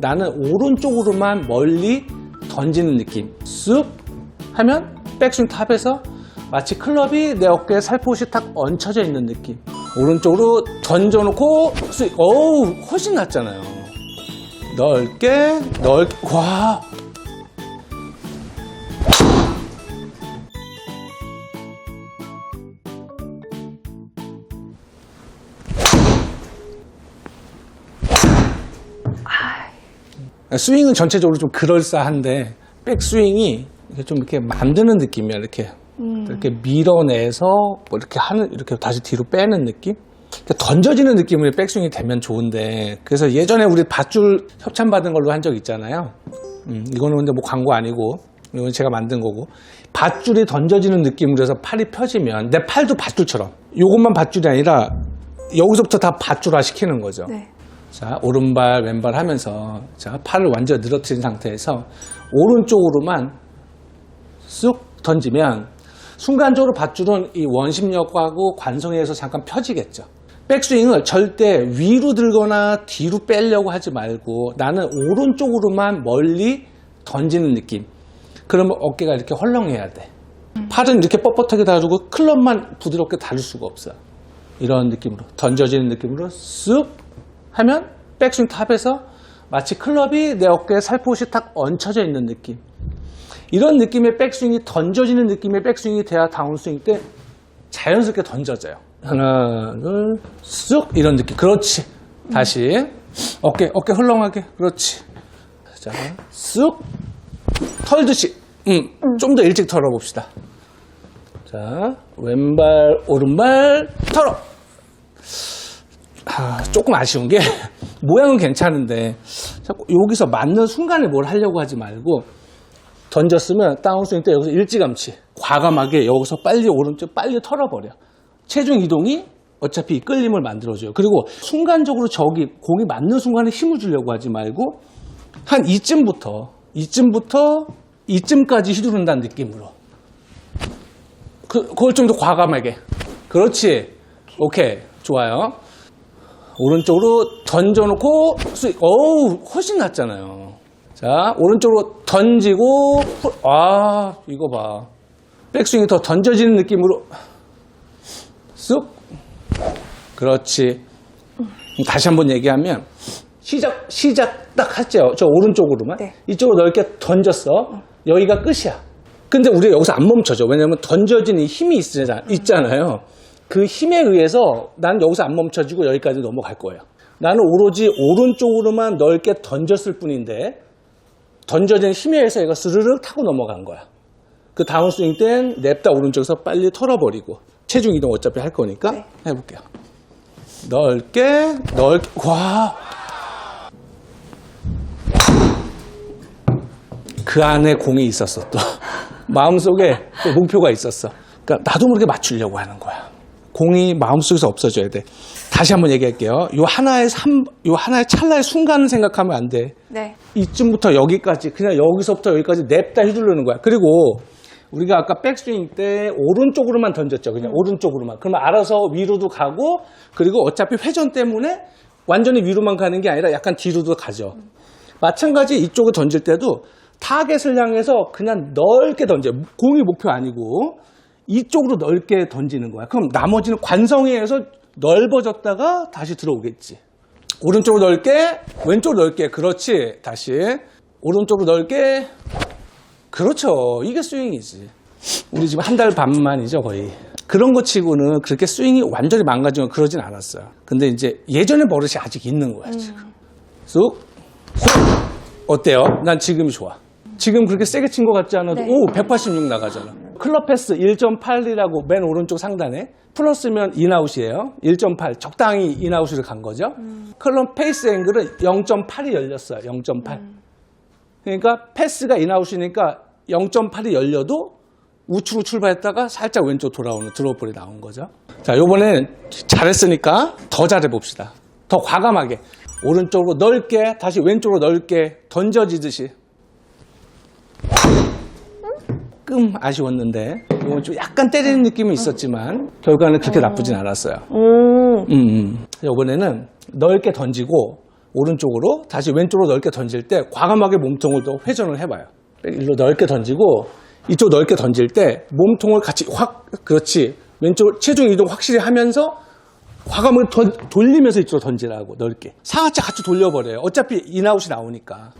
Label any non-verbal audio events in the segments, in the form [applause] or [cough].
나는 오른쪽으로만 멀리 던지는 느낌. 쑥 하면 백스윙 탑에서 마치 클럽이 내 어깨에 살포시 탁 얹혀져 있는 느낌. 오른쪽으로 던져놓고 스윙. 어우 훨씬 낫잖아요. 넓게 넓게 와. 스윙은 전체적으로 좀 그럴싸한데 백스윙이 이렇게 좀 이렇게 만드는 느낌이야 이렇게. 이렇게 밀어내서 뭐 이렇게 하는 이렇게 다시 뒤로 빼는 느낌? 그러니까 던져지는 느낌으로 백스윙이 되면 좋은데 그래서 예전에 우리 밧줄 협찬 받은 걸로 한 적 있잖아요. 음, 이거는 근데 뭐 광고 아니고 이건 제가 만든 거고. 밧줄이 던져지는 느낌으로 해서 팔이 펴지면 내 팔도 밧줄처럼. 이것만 밧줄이 아니라 여기서부터 다 밧줄화 시키는 거죠. 네. 자, 오른발, 왼발 하면서 자, 팔을 완전 늘어뜨린 상태에서 오른쪽으로만 쑥 던지면 순간적으로 밧줄은 이 원심력하고 관성에서 잠깐 펴지겠죠. 백스윙을 절대 위로 들거나 뒤로 빼려고 하지 말고 나는 오른쪽으로만 멀리 던지는 느낌. 그러면 어깨가 이렇게 헐렁해야 돼. 팔은 이렇게 뻣뻣하게 다루고 클럽만 부드럽게 다룰 수가 없어. 이런 느낌으로 던져지는 느낌으로 쑥 하면 백스윙 탑에서 마치 클럽이 내 어깨에 살포시 탁 얹혀져 있는 느낌. 이런 느낌의 백스윙이 던져지는 느낌의 백스윙이 돼야 다운스윙 때 자연스럽게 던져져요. 하나, 둘, 쑥 이런 느낌. 그렇지. 다시 어깨 어깨 헐렁하게. 그렇지. 자, 쑥 털듯이. 음, 좀더 일찍 털어봅시다. 자, 왼발, 오른발 털어. 아, 조금 아쉬운 게 [laughs] 모양은 괜찮은데 자꾸 여기서 맞는 순간에 뭘 하려고 하지 말고 던졌으면 다운스윙 때 여기서 일찌감치 과감하게 여기서 빨리 오른쪽 빨리 털어버려. 체중 이동이 어차피 이 끌림을 만들어줘요. 그리고 순간적으로 저기 공이 맞는 순간에 힘을 주려고 하지 말고 한 이쯤부터 이쯤부터 이쯤까지 휘두른다는 느낌으로. 그, 그걸 좀 더 과감하게. 그렇지. 오케이. 좋아요 오른쪽으로 던져놓고 스윙. 어우 훨씬 낫잖아요. 자 오른쪽으로 던지고 풀- 아 이거 봐. 백스윙이 더 던져지는 느낌으로 쑥. 그렇지. 다시 한번 얘기하면 시작 시작 딱 했죠. 저 오른쪽으로만 네. 이쪽으로 넓게 던졌어. 여기가 끝이야. 근데 우리가 여기서 안 멈춰져. 왜냐면 던져지는 힘이 있잖아, 있잖아요. 그 힘에 의해서 난 여기서 안 멈춰지고 여기까지 넘어갈 거예요. 나는 오로지 오른쪽으로만 넓게 던졌을 뿐인데 던져진 힘에 의해서 얘가 스르륵 타고 넘어간 거야. 그 다운스윙 땐 냅다 오른쪽에서 빨리 털어버리고 체중 이동 어차피 할 거니까 네. 해볼게요. 넓게 넓게 와. 그 안에 공이 있었어 또 [laughs] 마음속에 또 목표가 있었어. 그러니까 나도 모르게 맞추려고 하는 거야. 공이 마음속에서 없어져야 돼. 다시 한번 얘기할게요. 요 하나의 삼, 요 하나의 찰나의 순간을 생각하면 안 돼. 네. 이쯤부터 여기까지 그냥 여기서부터 여기까지 냅다 휘두르는 거야. 그리고 우리가 아까 백스윙 때 오른쪽으로만 던졌죠. 그냥 오른쪽으로만. 그러면 알아서 위로도 가고 그리고 어차피 회전 때문에 완전히 위로만 가는 게 아니라 약간 뒤로도 가죠. 마찬가지 이쪽을 던질 때도 타겟을 향해서 그냥 넓게 던져. 공이 목표 아니고 이쪽으로 넓게 던지는 거야. 그럼 나머지는 관성에 의해서 넓어졌다가 다시 들어오겠지. 오른쪽으로 넓게, 왼쪽으로 넓게. 그렇지. 다시. 오른쪽으로 넓게. 그렇죠. 이게 스윙이지. 우리 지금 한 달 반만이죠, 거의. 그런 거 치고는 그렇게 스윙이 완전히 망가지고 그러진 않았어요. 근데 이제 예전의 버릇이 아직 있는 거야, 지금. 쑥, 쑥. 어때요? 난 지금이 좋아. 지금 그렇게 세게 친 것 같지 않아도, 네. 오, 186 나가잖아. 클럽 패스 1.8이라고 맨 오른쪽 상단에 플러스면 인아웃이에요. 1.8 적당히 인아웃으로 간 거죠. 클럽 페이스 앵글은 0.8이 열렸어요. 0.8. 그러니까 패스가 인아웃이니까 0.8이 열려도 우측으로 출발했다가 살짝 왼쪽 돌아오는 드로우볼이 나온 거죠. 자, 요번엔 잘했으니까 더 잘해봅시다. 더 과감하게. 오른쪽으로 넓게, 다시 왼쪽으로 넓게 던져지듯이. 조금 아쉬웠는데, 이건 좀 약간 때리는 느낌이 있었지만, 결과는 그렇게 나쁘진 않았어요. 오. 음, 음. 이번에는 넓게 던지고 오른쪽으로 다시 왼쪽으로 넓게 던질 때 과감하게 몸통을 또 회전을 해봐요. 일로 넓게 던지고 이쪽 넓게 던질 때 몸통을 같이 확 그렇지 왼쪽 체중 이동 확실히 하면서 과감하게 던- 돌리면서 이쪽으로 던지라고 넓게 상하체 같이 돌려버려요. 어차피 인아웃이 나오니까.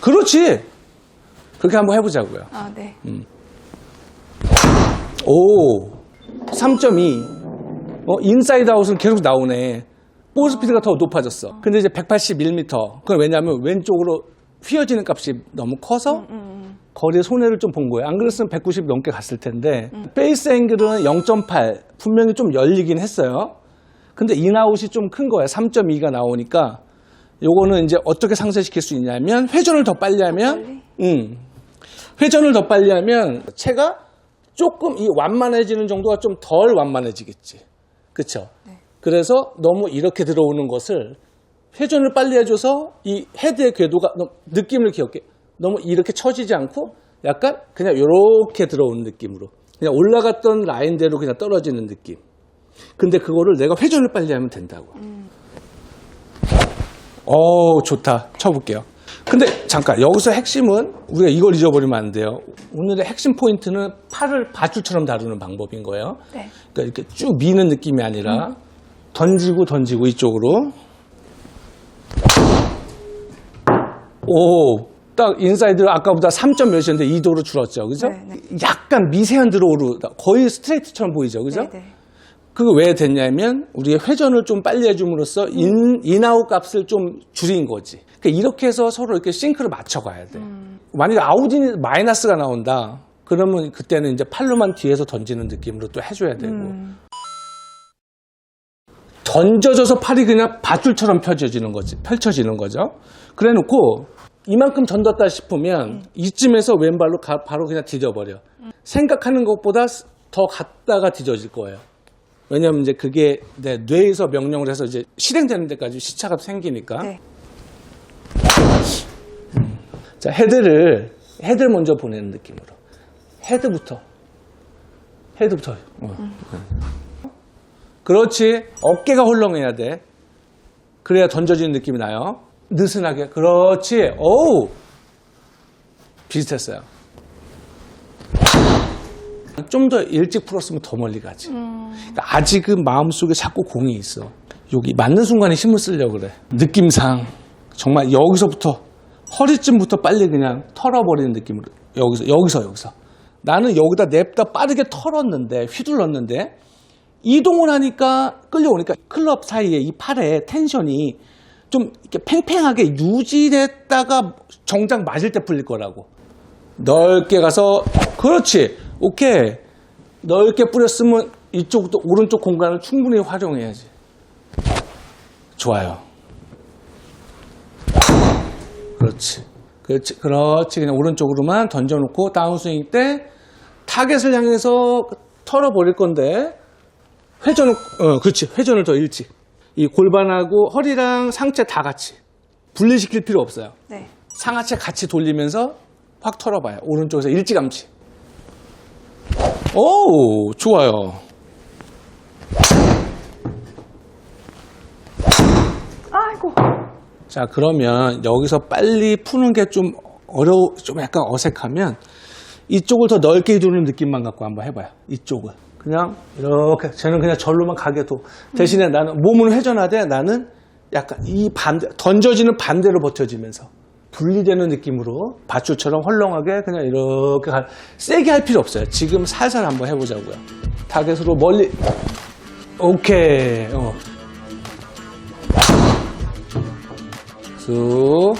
그렇지. 그렇게 한번 해보자고요. 아, 네. 오, 3.2. 어, 인사이드 아웃은 계속 나오네. 볼 스피드가 더 높아졌어. 근데 이제 181m. 그건 왜냐하면 왼쪽으로 휘어지는 값이 너무 커서 거리에 손해를 좀 본 거예요. 안 그랬으면 190 넘게 갔을 텐데 베이스 앵글은 0.8. 분명히 좀 열리긴 했어요. 근데 인아웃이 좀 큰 거예요. 3.2가 나오니까 요거는 이제 어떻게 상쇄시킬 수 있냐면 회전을 더 빨리 하면 음, 회전을 더 빨리 하면 채가 조금 이 완만해지는 정도가 좀 덜 완만해지겠지. 그쵸? 그래서 너무 이렇게 들어오는 것을 회전을 빨리 해줘서 이 헤드의 궤도가 느낌을 기억해. 너무 이렇게 처지지 않고 약간 그냥 이렇게 들어오는 느낌으로. 그냥 올라갔던 라인대로 그냥 떨어지는 느낌. 근데 그거를 내가 회전을 빨리 하면 된다고. 어, 좋다. 쳐볼게요. 근데 잠깐 여기서 핵심은 우리가 이걸 잊어버리면 안 돼요. 오늘의 핵심 포인트는 팔을 밧줄처럼 다루는 방법인 거예요. 네. 그러니까 이렇게 쭉 미는 느낌이 아니라 던지고 던지고 이쪽으로. 오, 딱 인사이드 아까보다 3점 몇이었는데 2도로 줄었죠. 그죠? 네, 네. 약간 미세한 드로우로 거의 스트레이트처럼 보이죠. 그죠? 네, 네. 그거 왜 됐냐면 우리의 회전을 좀 빨리 해줌으로써 인, 인아웃 값을 좀 줄인 거지. 그러니까 이렇게 해서 서로 이렇게 싱크를 맞춰가야 돼. 만약에 아웃이 마이너스가 나온다. 그러면 그때는 이제 팔로만 뒤에서 던지는 느낌으로 또 해줘야 되고. 던져져서 팔이 그냥 밧줄처럼 펴져지는 거지, 펼쳐지는 거죠. 그래 놓고 이만큼 던졌다 싶으면 이쯤에서 왼발로 가- 바로 그냥 디뎌버려. 생각하는 것보다 더 갔다가 디뎌질 거예요. 왜냐면 이제 그게 내 뇌에서 명령을 해서 이제 실행되는 데까지 시차가 생기니까. 네. 자, 헤드를, 헤드를 먼저 보내는 느낌으로. 헤드부터. 헤드부터. 어. 그렇지. 어깨가 헐렁해야 돼. 그래야 던져지는 느낌이 나요. 느슨하게. 그렇지. 어우. 비슷했어요. 좀 더 일찍 풀었으면 더 멀리 가지. 그러니까 아직은 마음속에 자꾸 공이 있어. 여기 맞는 순간에 힘을 쓰려고 그래. 느낌상 정말 여기서부터 허리쯤부터 빨리 그냥 털어버리는 느낌으로 여기서 여기서 여기서. 나는 여기다 냅다 빠르게 털었는데 휘둘렀는데 이동을 하니까 끌려오니까 클럽 사이에 이 팔에 텐션이 좀 이렇게 팽팽하게 유지됐다가 정작 맞을 때 풀릴 거라고. 넓게 가서 그렇지. 오케이. 넓게 뿌렸으면 이쪽부터 오른쪽 공간을 충분히 활용해야지. 좋아요 그렇지 그렇지 그렇지 그냥 오른쪽으로만 던져놓고 다운스윙 때 타겟을 향해서 털어버릴 건데 회전을 어 그렇지 회전을 더 일찍 이 골반하고 허리랑 상체 다 같이 분리시킬 필요 없어요 네. 상하체 같이 돌리면서 확 털어봐요. 오른쪽에서 일찌감치. 오, 좋아요. 아이고. 자, 그러면 여기서 빨리 푸는 게 좀 어려워, 좀 약간 어색하면 이쪽을 더 넓게 두는 느낌만 갖고 한번 해봐요. 이쪽을. 그냥 이렇게, 쟤는 그냥 절로만 가게 둬. 대신에 나는 몸은 회전하되 나는 약간 이 반대, 던져지는 반대로 버텨지면서 분리되는 느낌으로 밧줄처럼 헐렁하게 그냥 이렇게 가, 세게 할 필요 없어요. 지금 살살 한번 해보자고요. 타겟으로 멀리. 오케이. 어. 쑥.